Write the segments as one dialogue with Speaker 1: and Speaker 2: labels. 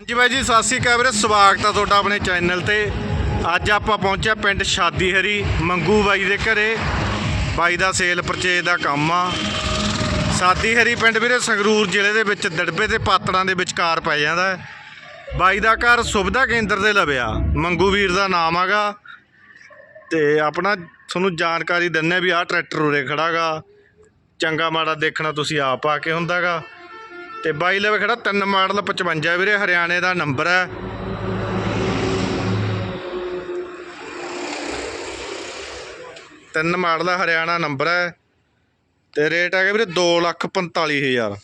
Speaker 1: ਹਾਂਜੀ ਬਾਈ ਜੀ, ਸਤਿ ਸ਼੍ਰੀ ਅਕਾਲ ਵੀਰੇ, ਸਵਾਗਤ ਆ ਤੁਹਾਡਾ ਆਪਣੇ ਚੈਨਲ ਤੇ। ਅੱਜ ਆਪਾਂ ਪਹੁੰਚਿਆ ਪਿੰਡ ਸ਼ਾਦੀ ਹਰੀ ਮੰਗੂ ਬਾਈ ਦੇ ਘਰੇ। ਬਾਈ ਦਾ ਸੇਲ ਪਰਚੇਜ ਦਾ ਕੰਮ ਆ। ਸਾਦੀ ਹਰੀ ਪਿੰਡ ਵੀਰੇ, ਸੰਗਰੂਰ ਜ਼ਿਲ੍ਹੇ ਦੇ ਵਿੱਚ ਦੜਬੇ ਤੇ ਪਾਤੜਾਂ ਦੇ ਵਿਚਕਾਰ ਪੈ ਜਾਂਦਾ ਹੈ। ਬਾਈ ਦਾ ਘਰ ਸੁਵਿਧਾ ਕੇਂਦਰ ਦੇ ਲਵਿਆ ਮੰਗੂ ਵੀਰ ਦਾ ਨਾਮ ਆਗਾ ਤੇ ਆਪਣਾ ਤੁਹਾਨੂੰ ਜਾਣਕਾਰੀ ਦਿੰਨੇ ਵੀ ਆਹ ਟਰੈਕਟਰ ਉਰੇ ਖੜਾਗਾ ਚੰਗਾ ਮਾੜਾ ਦੇਖਣਾ ਤੁਸੀਂ ਆਪ ਆ ਕੇ ਹੁੰਦਾਗਾ। ਤੇ ਬਾਈ ਲਵੇ ਖੜਾ ਤਿੰਨ ਮਾਡਲ 55 ਵੀਰੇ, ਹਰਿਆਣੇ ਦਾ ਨੰਬਰ ਹੈ। ਤਿੰਨ ਮਾਡਲ ਹਰਿਆਣਾ ਨੰਬਰ ਹੈ। ਤੇ ਰੇਟ ਹੈਗਾ ਵੀਰੇ 245000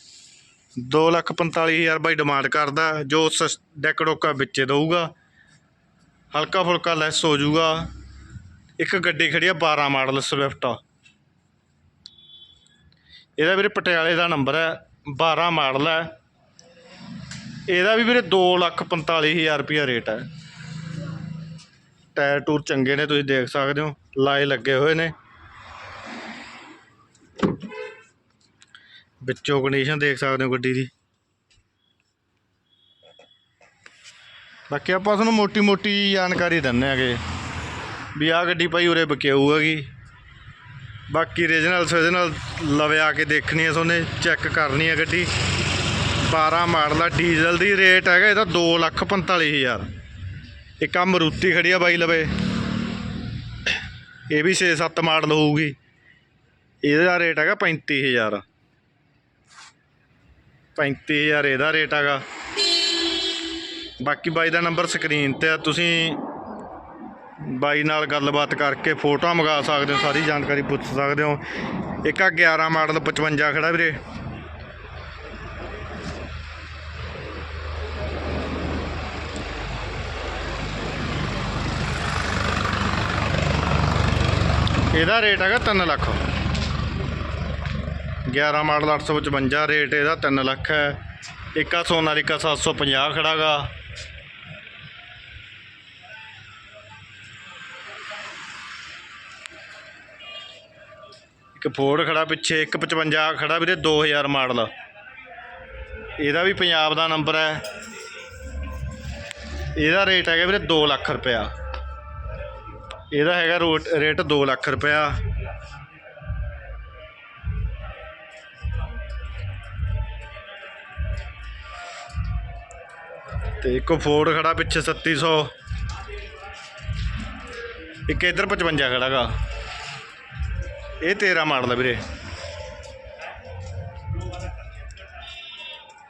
Speaker 1: 245000 ਬਾਈ ਡਿਮਾਂਡ ਕਰਦਾ, ਜੋ ਸਸ- ਡੈਕ ਡੋਕਾ ਵਿੱਚ ਦਊਗਾ। ਹਲਕਾ ਫੁਲਕਾ ਲੈਸ ਹੋ ਜਾਊਗਾ। ਇੱਕ ਗੱਡੀ ਖੜੀ ਆ 12 ਮਾਡਲ ਸਵਿਫਟ ਇਹਦਾ ਵੀਰੇ ਪਟਿਆਲੇ ਦਾ ਨੰਬਰ ਹੈ। 12 ਮਾਡਲ ਹੈ। ਇਹਦਾ ਵੀ ਵੀਰੇ 245000 ਰੁਪਿਆ ਰੇਟ ਹੈ। ਟਾਇਰ ਟੂਰ ਚੰਗੇ ਨੇ, ਤੁਸੀਂ ਦੇਖ ਸਕਦੇ ਹੋ, ਲਾਏ ਲੱਗੇ ਹੋਏ ਨੇ। ਵਿੱਚੋਂ ਕੰਡੀਸ਼ਨ ਦੇਖ ਸਕਦੇ ਹੋ ਗੱਡੀ ਦੀ। ਬਾਕੀ ਆਪਾਂ ਤੁਹਾਨੂੰ ਮੋਟੀ ਮੋਟੀ ਜਾਣਕਾਰੀ ਦਿੰਨੇ ਆਗੇ ਵੀ ਆਹ ਗੱਡੀ ਭਾਈ ਉਰੇ ਬਕਿਊ ਹੈਗੀ ਬਾਕੀ ਰੀਜਨਲ ਸਿਜਨਲ ਲਵੇ ਆ ਕੇ ਦੇਖਣੀ ਹੈ ਤੁਹਾਨੂੰ ਚੈੱਕ ਕਰਨੀ ਹੈ ਗੱਡੀ। 12 ਮਾਡਲ ਦਾ ਡੀਜ਼ਲ ਦੀ ਰੇਟ ਹੈਗਾ ਇਹਦਾ 245000 ਇੱਕ ਆ ਮਰੂਤੀ ਖੜੀ ਆ ਬਾਈ ਲਵੇ। ਇਹ ਵੀ 6-7 ਮਾਡਲ ਹੋਊਗੀ। ਇਹਦਾ ਰੇਟ ਹੈਗਾ 35000 35000 ਇਹਦਾ ਰੇਟ ਹੈਗਾ। ਬਾਕੀ ਬਾਈ ਦਾ ਨੰਬਰ ਸਕਰੀਨ ਤੇ ਆ, ਤੁਸੀਂ ਬਾਈ ਨਾਲ ਗੱਲਬਾਤ ਕਰਕੇ ਫੋਟੋਆਂ ਮੰਗਾ ਸਕਦੇ ਹੋ, ਸਾਰੀ ਜਾਣਕਾਰੀ ਪੁੱਛ ਸਕਦੇ ਹੋ। ਇੱਕ ਆ 11 ਮਾਡਲ 55 ਖੜਾ ਵੀਰੇ। ਇਹਦਾ ਰੇਟ ਹੈਗਾ 3 ਲੱਖ। 11 ਮਾਡਲ 855 ਰੇਟ ਇਹਦਾ 3 ਲੱਖ ਹੈ। ਇੱਕ ਆ ਸੋਨਾਲੀਕਾ 750 ਖੜਾਗਾ। ਇੱਕ ਫੋਰਡ ਖੜਾ, ਪਿੱਛੇ ਇੱਕ 55 ਖੜਾ ਵੀਰੇ 2000 ਮਾਡਲ। ਇਹਦਾ ਵੀ ਪੰਜਾਬ ਦਾ ਨੰਬਰ ਹੈ। ਇਹਦਾ ਰੇਟ ਹੈਗਾ ਵੀਰੇ 2 ਲੱਖ ਰੁਪਇਆ। ਇਹਦਾ ਹੈਗਾ ਰੋਟ ਰੇਟ 2 ਲੱਖ ਰੁਪਇਆ। ਤੇ ਇੱਕ ਫੋਰਡ ਖੜਾ ਪਿੱਛੇ 3700 ਇੱਕ ਇਧਰ 55 ਖੜਾਗਾ। ਇਹ 13 ਮਾਡਲ ਆ ਵੀਰੇ।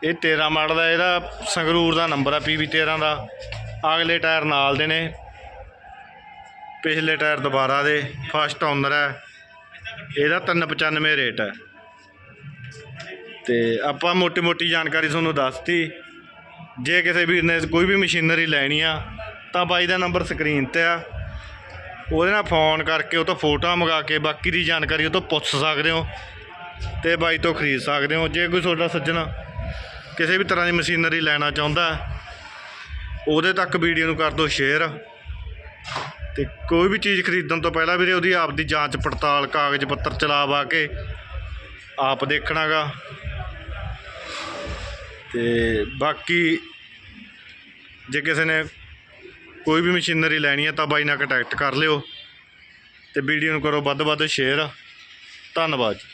Speaker 1: ਇਹ 13 ਮਾਡਲ ਦਾ ਇਹਦਾ ਸੰਗਰੂਰ ਦਾ ਨੰਬਰ ਆ ਪੀਵੀ 13 ਦਾ। ਅਗਲੇ ਟਾਇਰ ਨਾਲ ਦੇ ਨੇ। ਪਿਛਲੇ ਟਾਇਰ ਦੁਬਾਰਾ ਦੇ ਫਸਟ ਓਨਰ ਹੈ ਇਹਦਾ 395 ਰੇਟ ਹੈ ਤੇ ਆਪਾਂ ਮੋਟੀ ਮੋਟੀ ਜਾਣਕਾਰੀ ਤੁਹਾਨੂੰ ਦੱਸਤੀ। ਜੇ ਕਿਸੇ ਵੀਰ ਨੇ ਕੋਈ ਵੀ ਮਸ਼ੀਨਰੀ ਲੈਣੀ ਆ, ਤਾਂ ਬਾਈ ਦਾ ਨੰਬਰ ਸਕਰੀਨ ਤੇ ਆ। ਉਹਦੇ ਨਾਲ ਫੋਨ ਕਰਕੇ ਉਹ ਤੋਂ ਫੋਟੋਆਂ ਮੰਗਾ ਕੇ ਬਾਕੀ ਦੀ ਜਾਣਕਾਰੀ ਉਹ ਤੋਂ ਪੁੱਛ ਸਕਦੇ ਹੋ ਤੇ ਬਾਈ ਤੋਂ ਖਰੀਦ ਸਕਦੇ ਹੋ। ਜੇ ਕੋਈ ਤੁਹਾਡਾ ਸੱਜਣ ਕਿਸੇ ਵੀ ਤਰ੍ਹਾਂ ਦੀ ਮਸ਼ੀਨਰੀ ਲੈਣਾ ਚਾਹੁੰਦਾ, ਉਹਦੇ ਤੱਕ ਵੀਡੀਓ ਨੂੰ ਕਰ ਦਿਓ ਸ਼ੇਅਰ ਤੇ ਕੋਈ ਵੀ ਚੀਜ਼ ਖਰੀਦਣ ਤੋਂ ਪਹਿਲਾਂ ਵੀਰੇ ਉਹਦੀ ਆਪਦੀ ਜਾਂਚ ਪੜਤਾਲ, ਕਾਗਜ਼ ਪੱਤਰ ਚਲਾਵਾ ਕੇ ਆਪ ਦੇਖਣਾਗਾ। ਤੇ ਬਾਕੀ ਜੇ ਕਿਸੇ ਨੇ ਕੋਈ ਵੀ ਮਸ਼ੀਨਰੀ ਲੈਣੀ ਹੈ ਤਾਂ ਬਾਈ ਨਾਲ ਕੰਟੈਕਟ ਕਰ ਲਿਓ ਤੇ ਵੀਡੀਓ ਨੂੰ ਕਰੋ ਵੱਧ ਵੱਧ ਸ਼ੇਅਰ ਧੰਨਵਾਦ ਜੀ।